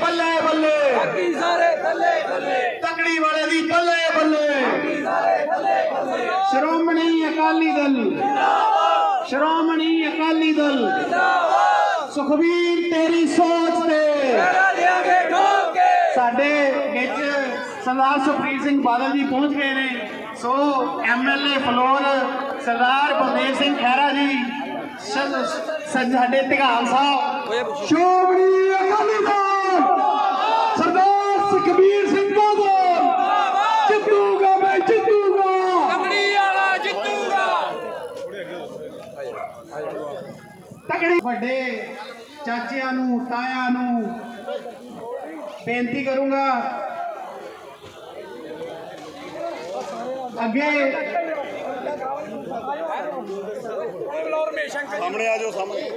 ਬੱਲੇ ਬੱਲੇ। ਬਾਕੀ ਸਾਰੇ ਥੱਲੇ ਥੱਲੇ ਤਕੜੀ ਵਾਲੇ ਦੀ ਬੱਲੇ ਬੱਲੇ। ਬਾਕੀ ਸਾਰੇ ਥੱਲੇ ਥੱਲੇ ਸ਼੍ਰੋਮਣੀ ਅਕਾਲੀ ਦਲ। ਜਿੰਦਾਬਾਦ। ਸ਼੍ਰੋਮਣੀ ਅਕਾਲੀ ਦਲ। ਜਿੰਦਾਬਾਦ। ਸੁਖਬੀਰ ਤੇਰੀ ਸੋਚ ਤੇ। ਦਿਆਂਗੇ ਠੋਕ ਕੇ। ਸਾਡੇ ਵਿੱਚ ਸਰਦਾਰ ਸੁਖਬੀਰ ਸਿੰਘ ਬਾਦਲ ਜੀ ਪਹੁੰਚ ਗਏ ਨੇ। So MLA floor Sardar Baldev Singh Khaira ji ਸਾਡੇ ਧਿਆਨ ਸਾਹਿਬ। ਸ਼੍ਰੋਮਣੀ ਅਕਾਲੀ ਦਲ। ਸਿੰਘ ਬਾਦਲ। ਜਿੱਤੂਗਾ ਮੈਂ ਜਿੱਤੂਗਾ। ਤਕੜੀ ਵਾਲਾ ਜਿੱਤੂਗਾ। ਤਕੜੇ ਵੱਡੇ ਚਾਚਿਆਂ ਨੂੰ ਤਾਇਆਂ ਨੂੰ ਬੇਨਤੀ ਕਰੂੰਗਾ। ਅੱਗੇ ਸਾਹਮਣੇ ਆ ਜਾਓ ਸਾਹਮਣੇ।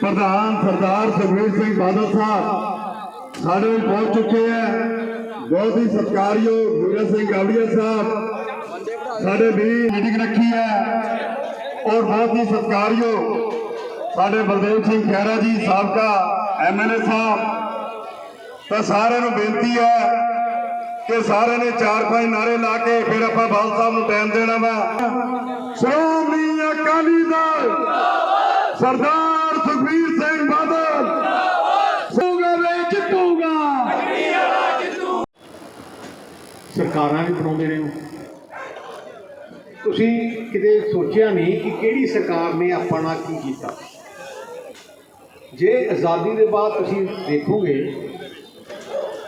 ਪ੍ਰਧਾਨ ਸਰਦਾਰ ਸੁਖਬੀਰ ਸਿੰਘ ਬਾਦਲ ਸਾਹਿਬ ਸਾਡੇ ਵਿੱਚ ਪਹੁੰਚ ਚੁੱਕੇ ਹੈ ਬਹੁਤ ਹੀ ਸਤਿਕਾਰਯੋਗ ਵੀਰ ਸਿੰਘ ਗਾਵੜੀਆ ਸਾਹਿਬ ਸਾਡੇ ਵੀ ਮੀਟਿੰਗ ਰੱਖੀ ਹੈ ਔਰ ਬਹੁਤ ਹੀ ਸਤਿਕਾਰਯੋਗ ਸਾਡੇ ਬਲਦੇਵ ਸਿੰਘ ਖਹਿਰਾ ਜੀ ਸਾਬਕਾ ਐਮਐਲਏ ਸਾਹਿਬ ਤਾਂ ਸਾਰਿਆਂ ਨੂੰ ਬੇਨਤੀ ਹੈ ਕਿ ਸਾਰਿਆਂ ਨੇ ਚਾਰ ਪੰਜ ਨਾਰੇ ਲਾ ਕੇ ਫਿਰ ਆਪਾਂ ਬਾਲ ਸਾਹਿਬ ਨੂੰ ਟਾਈਮ ਦੇਣਾ ਵਾ। ਸ਼੍ਰੋਮਣੀ ਅਕਾਲੀ ਦਲ ਸਰਦਾਰ ਸੁਖਬੀਰ ਸਿੰਘ ਬਾਦਲ। ਜਿੱਤੂਗਾ ਵੇ ਜਿੱਤੂਗਾ ਸਰਕਾਰਾਂ ਵੀ ਬਣਾਉਂਦੇ ਰਹੇ ਹੋ ਤੁਸੀਂ ਕਿਤੇ ਸੋਚਿਆ ਨਹੀਂ ਕਿ ਕਿਹੜੀ ਸਰਕਾਰ ਨੇ ਆਪਾਂ ਨਾਲ ਕੀ ਕੀਤਾ? ਜੇ ਆਜ਼ਾਦੀ ਦੇ ਬਾਅਦ ਤੁਸੀਂ ਦੇਖੋਗੇ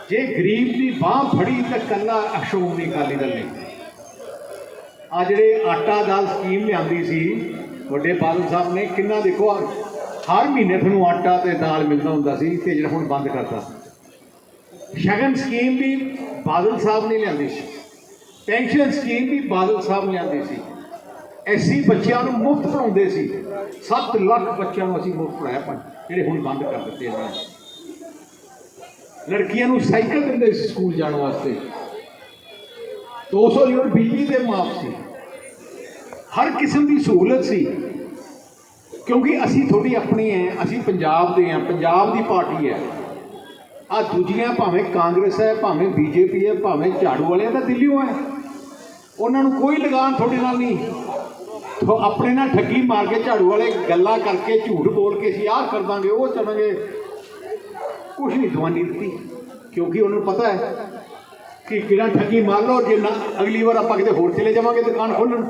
ਜੇ ਗਰੀਬ ਦੀ ਬਾਹ ਫੜੀ ਤਾਂ ਕੱਲਾ ਸ਼੍ਰੋਮਣੀ ਅਕਾਲੀ ਦਲ ਨੇ ਆ ਜਿਹੜੇ ਆਟਾ ਦਾਲ ਸਕੀਮ ਲਿਆਂਦੀ ਸੀ, ਵੱਡੇ ਬਾਦਲ ਸਾਹਿਬ ਨੇ, ਕਿੰਨਾ ਦੇਖੋ ਹਰ ਮਹੀਨੇ ਤੁਹਾਨੂੰ ਆਟਾ ਤੇ ਦਾਲ ਮਿਲਦਾ ਹੁੰਦਾ ਸੀ, ਤੇ ਜਿਹੜਾ ਹੁਣ ਬੰਦ ਕਰਤਾ। ਸ਼ਗਨ ਸਕੀਮ ਵੀ ਬਾਦਲ ਸਾਹਿਬ ਨੇ ਲਿਆਂਦੀ ਸੀ। ਪੈਨਸ਼ਨ ਸਕੀਮ ਵੀ ਬਾਦਲ ਸਾਹਿਬ ਲਿਆਂਦੀ ਸੀ। ਐਸੀ ਬੱਚਿਆਂ ਨੂੰ ਮੁਫਤ ਪੜਾਉਂਦੇ ਸੀ। 7 ਲੱਖ ਬੱਚਿਆਂ ਨੂੰ ਅਸੀਂ ਮੁਫਤ ਪੜਾਇਆ ਜਿਹੜੇ ਹੁਣ ਬੰਦ ਕਰ ਦਿੱਤੇ ਇਹਨਾਂ ਲੜਕੀਆਂ ਨੂੰ ਸਾਈਕਲ ਦਿੰਦੇ ਸੀ ਸਕੂਲ ਜਾਣ ਵਾਸਤੇ। 200 ਯੂਨਿਟ ਬਿਜਲੀ ਦੇ ਮਾਫ ਸੀ। ਹਰ ਕਿਸਮ ਦੀ ਸਹੂਲਤ ਸੀ। ਕਿਉਂਕਿ ਅਸੀਂ ਤੁਹਾਡੀ ਆਪਣੀ ਹੈ ਅਸੀਂ ਪੰਜਾਬ ਦੇ ਹਾਂ ਪੰਜਾਬ ਦੀ ਪਾਰਟੀ ਹੈ ਆ ਦੂਜੀਆਂ ਭਾਵੇਂ ਕਾਂਗਰਸ ਹੈ ਭਾਵੇਂ ਬੀਜੇਪੀ ਹੈ ਭਾਵੇਂ ਝਾੜੂ ਵਾਲੇ ਤਾਂ ਦਿੱਲੀੋਂ ਹੈ ਉਹਨਾਂ ਨੂੰ ਕੋਈ ਲਗਾਨ ਤੁਹਾਡੇ ਨਾਲ ਨਹੀਂ। ਤੋ ਆਪਣੇ ਨਾਲ ਠੱਗੀ ਮਾਰ ਕੇ ਝਾੜੂ ਵਾਲੇ ਗੱਲਾਂ ਕਰਕੇ ਝੂਠ ਬੋਲ ਕੇ ਅਸੀਂ ਆਹ ਕਰ ਦਾਂਗੇ, ਉਹ ਚਲਾਂਗੇ ਕੁਛ ਨਹੀਂ ਦਵਾਨੀ ਦਿੱਤੀ, ਕਿਉਂਕਿ ਉਹਨਾਂ ਨੂੰ ਪਤਾ ਹੈ ਕਿ ਕਿਹੜਾ ਠੱਗੀ ਮਾਰ ਲਓ, ਜੇ ਨਾ ਅਗਲੀ ਵਾਰ ਆਪਾਂ ਕਿਤੇ ਹੋਰ ਚਲੇ ਜਾਵਾਂਗੇ ਦੁਕਾਨ ਖੋਲਣ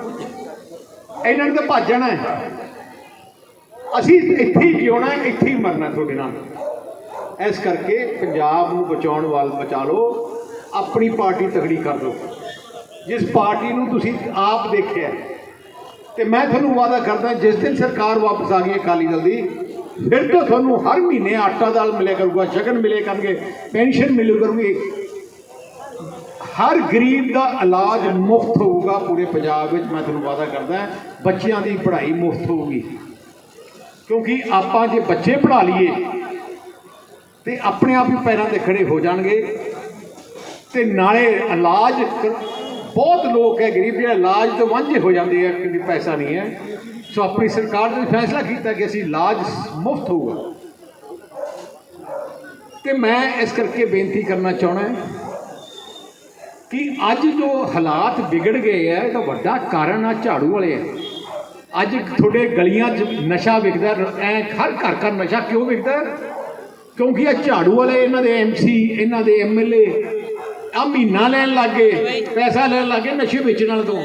ਇਹਨਾਂ ਨੇ ਤਾਂ ਭੱਜ ਜਾਣਾ ਹੈ। ਅਸੀਂ ਇੱਥੇ ਹੀ ਜਿਉਣਾ ਇੱਥੇ ਹੀ ਮਰਨਾ ਤੁਹਾਡੇ ਨਾਲ। ਇਸ ਕਰਕੇ ਪੰਜਾਬ ਨੂੰ ਬਚਾਉਣ ਵਾਲ ਬਚਾ ਲਓ, ਆਪਣੀ ਪਾਰਟੀ ਤਗੜੀ ਕਰ ਲਓ। ਜਿਸ ਪਾਰਟੀ ਨੂੰ ਤੁਸੀਂ ਆਪ ਦੇਖਿਆ ਤੇ ਮੈਂ ਤੁਹਾਨੂੰ ਵਾਅਦਾ ਕਰਦਾ, ਜਿਸ ਦਿਨ ਸਰਕਾਰ ਵਾਪਸ ਆ ਗਈ ਅਕਾਲੀ ਦਲ ਦੀ ਫਿਰ ਤੋਂ ਤੁਹਾਨੂੰ ਹਰ ਮਹੀਨੇ ਆਟਾ ਦਾਲ ਮਿਲਿਆ ਕਰੂਗਾ, ਸ਼ਗਨ ਮਿਲੇ ਕਰਨਗੇ, ਪੈਨਸ਼ਨ ਮਿਲੇ ਕਰੂਗੀ। ਹਰ ਗਰੀਬ ਦਾ ਇਲਾਜ ਮੁਫਤ ਹੋਊਗਾ ਪੂਰੇ ਪੰਜਾਬ ਵਿੱਚ, ਮੈਂ ਤੁਹਾਨੂੰ ਵਾਅਦਾ ਕਰਦਾ ਬੱਚਿਆਂ ਦੀ ਪੜ੍ਹਾਈ ਮੁਫਤ ਹੋਊਗੀ। ਕਿਉਂਕਿ ਆਪਾਂ ਜੇ ਬੱਚੇ ਪੜ੍ਹਾ ਲਈਏ, ਤੇ ਆਪਣੇ ਆਪ ਹੀ ਪੈਰਾਂ ਤੇ ਖੜੇ ਹੋ ਜਾਣਗੇ, ਤੇ ਨਾਲੇ ਇਲਾਜ, ਬਹੁਤ ਲੋਕ ਹੈ ਗਰੀਬ ਜਿਹੜੇ ਇਲਾਜ ਤੋਂ ਵਾਂਝੇ ਹੋ ਜਾਂਦੇ ਆ, ਕਿਉਂਕਿ ਪੈਸਾ ਨਹੀਂ ਹੈ। ਸੋ ਆਪਣੀ ਸਰਕਾਰ ਨੇ ਫੈਸਲਾ ਕੀਤਾ ਕਿ ਅਸੀਂ ਇਲਾਜ ਮੁਫਤ ਹੋਊਗਾ। ਤੇ ਮੈਂ ਇਸ ਕਰਕੇ ਬੇਨਤੀ ਕਰਨਾ ਚਾਹਣਾ ਕਿ ਅੱਜ ਜੋ ਹਾਲਾਤ ਵਿਗੜ ਗਏ ਆ, ਇਹਦਾ ਵੱਡਾ ਕਾਰਨ ਆ ਝਾੜੂ ਵਾਲੇ ਆ। ਅੱਜ ਤੁਹਾਡੇ ਗਲੀਆਂ 'ਚ ਨਸ਼ਾ ਵਿਕਦਾ, ਐ ਹਰ ਘਰ ਘਰ ਨਸ਼ਾ ਕਿਉਂ ਵਿਕਦਾ? ਕਿਉਂਕਿ ਇਹ ਝਾੜੂ ਵਾਲੇ, ਇਹਨਾਂ ਦੇ ਐਮਸੀ ਇਹਨਾਂ ਦੇ ਐਮਐਲਏ ਆ ਮਹੀਨਾ ਲੈਣ ਲੱਗੇ ਪੈਸਾ ਲੈਣ ਲੱਗੇ ਨਸ਼ੇ ਵੇਚਣ ਵਾਲੇ ਤੋਂ।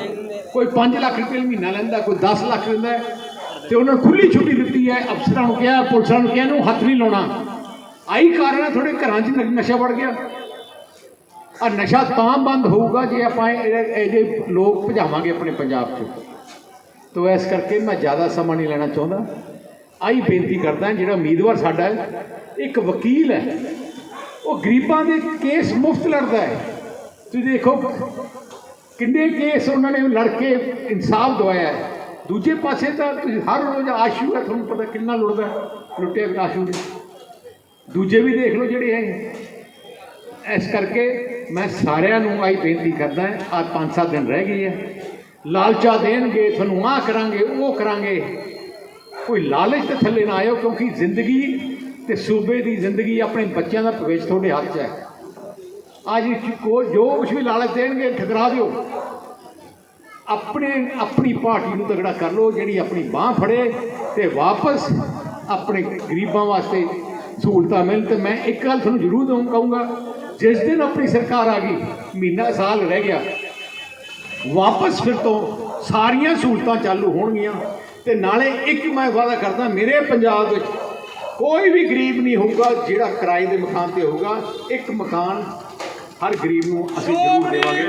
ਕੋਈ 5 ਲੱਖ ਰੁਪਏ ਮਹੀਨਾ ਲੈਂਦਾ ਕੋਈ 10 ਲੱਖ ਲੈਂਦਾ ਹੈ, ਤੇ ਉਹਨਾਂ ਨੂੰ ਖੁੱਲੀ ਛੁੱਟੀ ਦਿੱਤੀ ਹੈ ਅਫਸਰਾਂ ਨੂੰ ਕਿਹਾ ਪੁਲਿਸਾਂ ਨੂੰ ਕਿਹਾ ਇਹਨੂੰ ਹੱਥ ਨਹੀਂ ਲਾਉਣਾ। ਆਹੀ ਕਾਰਨ ਹੈ ਤੁਹਾਡੇ ਘਰਾਂ 'ਚ ਨਸ਼ਾ ਵੜ ਗਿਆ। ਆ ਨਸ਼ਾ ਤਾਂ ਬੰਦ ਹੋਊਗਾ ਜੇ ਆਪਾਂ ਇਹ ਇਹ ਲੋਕ ਭਜਾਵਾਂਗੇ ਆਪਣੇ ਪੰਜਾਬ 'ਚ। ਤੋ ਇਸ ਕਰਕੇ ਮੈਂ ਜ਼ਿਆਦਾ ਸਮਾਂ ਨਹੀਂ ਲੈਣਾ ਚਾਹੁੰਦਾ। ਆਹੀ ਬੇਨਤੀ ਕਰਦਾ ਜਿਹੜਾ ਉਮੀਦਵਾਰ ਸਾਡਾ ਹੈ ਇੱਕ ਵਕੀਲ ਹੈ ਉਹ ਗਰੀਬਾਂ ਦੇ ਕੇਸ ਮੁਫਤ ਲੜਦਾ ਹੈ। ਤੁਸੀਂ ਦੇਖੋ ਕਿੰਨੇ ਕੇਸ ਉਹਨਾਂ ਨੇ ਲੜ ਕੇ ਇਨਸਾਫ ਦਵਾਇਆ ਹੈ। ਦੂਜੇ ਪਾਸੇ ਤਾਂ ਤੁਸੀਂ ਹਰ ਰੋਜ਼ ਆਸ਼ੂ ਹੈ ਤੁਹਾਨੂੰ ਪਤਾ ਕਿੰਨਾ ਲੁੱਟਦਾ ਹੈ, ਲੁੱਟੇ ਆਸ਼ੂ ਨੇ। ਦੂਜੇ ਵੀ ਦੇਖ ਲਓ ਜਿਹੜੇ ਹੈ। ਇਸ ਕਰਕੇ ਮੈਂ ਸਾਰਿਆਂ ਨੂੰ ਆਈ ਬੇਨਤੀ ਕਰਦਾ ਆ ਪੰਜ ਸੱਤ ਦਿਨ ਰਹਿ ਗਏ ਆ। ਲਾਲਚਾ ਦੇਣਗੇ ਤੁਹਾਨੂੰ ਆਹ ਕਰਾਂਗੇ ਉਹ ਕਰਾਂਗੇ। ਕੋਈ ਲਾਲਚ ਤੇ ਥੱਲੇ ਨਾ ਆਇਓ ਕਿਉਂਕਿ ਜ਼ਿੰਦਗੀ ਤੇ ਸੂਬੇ ਦੀ ਜ਼ਿੰਦਗੀ ਆਪਣੇ ਬੱਚਿਆਂ ਦਾ ਭਵਿੱਖ ਤੁਹਾਡੇ ਹੱਥ 'ਚ ਹੈ। ਅੱਜ ਕੋ ਜੋ ਕੁਝ ਵੀ ਲਾਲਚ ਦੇਣਗੇ, ਠਕਰਾ ਦਿਓ। ਆਪਣੇ, ਆਪਣੀ ਪਾਰਟੀ ਨੂੰ ਤਗੜਾ ਕਰ ਲਓ, ਜਿਹੜੀ ਆਪਣੀ ਬਾਹ ਫੜੇ ਤੇ ਵਾਪਸ ਆਪਣੇ ਗਰੀਬਾਂ ਵਾਸਤੇ ਸਹੂਲਤਾਂ ਮਿਲਣ ਤੇ ਮੈਂ ਇੱਕ ਗੱਲ ਤੁਹਾਨੂੰ ਜ਼ਰੂਰ ਦਊਂ ਕਹੂੰਗਾ, ਜਿਸ ਦਿਨ ਆਪਣੀ ਸਰਕਾਰ ਆ ਗਈ, ਮਹੀਨਾ ਸਾਲ ਰਹਿ ਗਿਆ, ਵਾਪਸ ਫਿਰ ਤੋਂ ਸਾਰੀਆਂ ਸਹੂਲਤਾਂ ਚਾਲੂ ਹੋਣਗੀਆਂ ਤੇ ਨਾਲੇ ਇੱਕ ਮੈਂ ਵਾਅਦਾ ਕਰਦਾ, ਮੇਰੇ ਪੰਜਾਬ ਵਿੱਚ ਕੋਈ ਵੀ ਗਰੀਬ ਨਹੀਂ ਹੋਊਗਾ ਜਿਹੜਾ ਕਿਰਾਏ ਦੇ ਮਕਾਨ ਤੇ ਹੋਊਗਾ ਇੱਕ ਮਕਾਨ ਹਰ ਗਰੀਬ ਨੂੰ ਅਸੀਂ ਜ਼ਰੂਰ ਦੇਵਾਂਗੇ।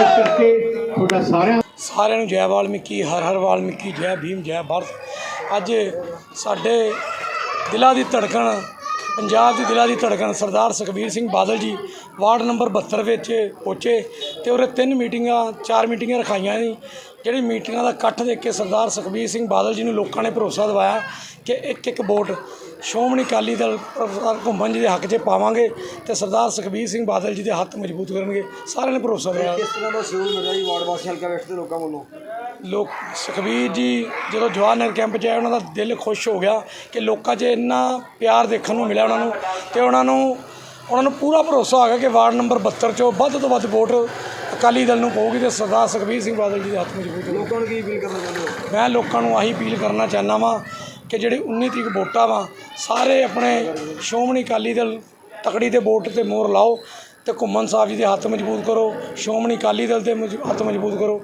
ਇਸ ਕਰਕੇ ਤੁਹਾਡਾ ਸਾਰਿਆਂ ਸਾਰਿਆਂ ਨੂੰ ਜੈ ਵਾਲਮੀਕੀ ਹਰ ਹਰ ਵਾਲਮੀਕੀ ਜੈ ਭੀਮ ਜੈ ਭਾਰਤ। ਅੱਜ ਸਾਡੇ ਦਿਲਾਂ ਦੀ ਧੜਕਣ ਪੰਜਾਬ ਦੀ ਦਿਲਾਂ ਦੀ ਧੜਕਣ ਸਰਦਾਰ ਸੁਖਬੀਰ ਸਿੰਘ ਬਾਦਲ ਜੀ ਵਾਰਡ ਨੰਬਰ 72 ਵਿੱਚ ਪਹੁੰਚੇ ਤੇ ਉਹਦੇ ਤਿੰਨ ਮੀਟਿੰਗਾਂ ਚਾਰ ਮੀਟਿੰਗਾਂ ਰਖਾਈਆਂ ਨੇ ਜਿਹੜੀ ਮੀਟਿੰਗਾਂ ਦਾ ਇਕੱਠ ਦੇਖ ਕੇ ਸਰਦਾਰ ਸੁਖਬੀਰ ਸਿੰਘ ਬਾਦਲ ਜੀ ਨੂੰ ਲੋਕਾਂ ਨੇ ਭਰੋਸਾ ਦਿਵਾਇਆ ਕਿ ਇੱਕ ਇੱਕ ਵੋਟ ਸ਼੍ਰੋਮਣੀ ਅਕਾਲੀ ਦਲ ਪ੍ਰੋਫੈਸਰ ਘੁੰਮਣ ਜੀ ਦੇ ਹੱਕ 'ਚ ਪਾਵਾਂਗੇ ਤੇ ਸਰਦਾਰ ਸੁਖਬੀਰ ਸਿੰਘ ਬਾਦਲ ਜੀ ਦੇ ਹੱਥ ਮਜ਼ਬੂਤ ਕਰਨਗੇ। ਸਾਰਿਆਂ ਨੇ ਭਰੋਸਾ ਦਿਵਾਇਆ। ਕਿਸ ਤਰ੍ਹਾਂ ਦਾ ਸਹਿਯੋਗ ਮਿਲਿਆ ਜੀ ਵਾਰਡ ਵਾਸੀ ਹਲਕਾ ਵੈਸਟ ਦੇ ਲੋਕਾਂ ਵੱਲੋਂ? ਲੋਕ ਸੁਖਬੀਰ ਜੀ ਜਦੋਂ ਜਵਾਹਰ ਨਗਰ ਕੈਂਪ 'ਚ ਆਏ ਉਹਨਾਂ ਦਾ ਦਿਲ ਖੁਸ਼ ਹੋ ਗਿਆ ਕਿ ਲੋਕਾਂ 'ਚ ਇੰਨਾ ਪਿਆਰ ਦੇਖਣ ਨੂੰ ਮਿਲਿਆ ਉਹਨਾਂ ਨੂੰ ਤੇ ਉਹਨਾਂ ਨੂੰ ਉਹਨਾਂ ਨੂੰ ਪੂਰਾ ਭਰੋਸਾ ਗਿਆ ਕਿ ਵਾਰਡ ਨੰਬਰ 72 'ਚੋਂ ਵੱਧ ਤੋਂ ਵੱਧ ਵੋਟ ਅਕਾਲੀ ਦਲ ਨੂੰ ਪਊਗੀ ਤੇ ਸਰਦਾਰ ਸੁਖਬੀਰ ਸਿੰਘ ਬਾਦਲ ਜੀ ਦੇ ਹੱਥ ਮਜ਼ਬੂਤ ਲੋਕਾਂ ਨੂੰ ਕੀ ਅਪੀਲ ਕਰਨਾ ਚਾਹੁੰਦੇ ਹੋ? ਮੈਂ ਲੋਕਾਂ ਨੂੰ ਆਹੀ ਅਪੀਲ ਕਰਨਾ ਚਾਹੁੰਦਾ ਵਾਂ ਕਿ ਜਿਹੜੇ 19 ਤਰੀਕ ਵੋਟਾਂ ਵਾਂ ਸਾਰੇ ਆਪਣੇ ਸ਼੍ਰੋਮਣੀ ਅਕਾਲੀ ਦਲ ਤਕੜੀ ਤੇ ਵੋਟ ਤੇ ਮੋਹਰ ਲਾਓ ਤੇ ਘੁੰਮਣ ਸਾਹਿਬ ਜੀ ਦੇ ਹੱਥ ਮਜ਼ਬੂਤ ਕਰੋ ਸ਼੍ਰੋਮਣੀ ਅਕਾਲੀ ਦਲ ਦੇ ਹੱਥ ਮਜ਼ਬੂਤ ਕਰੋ।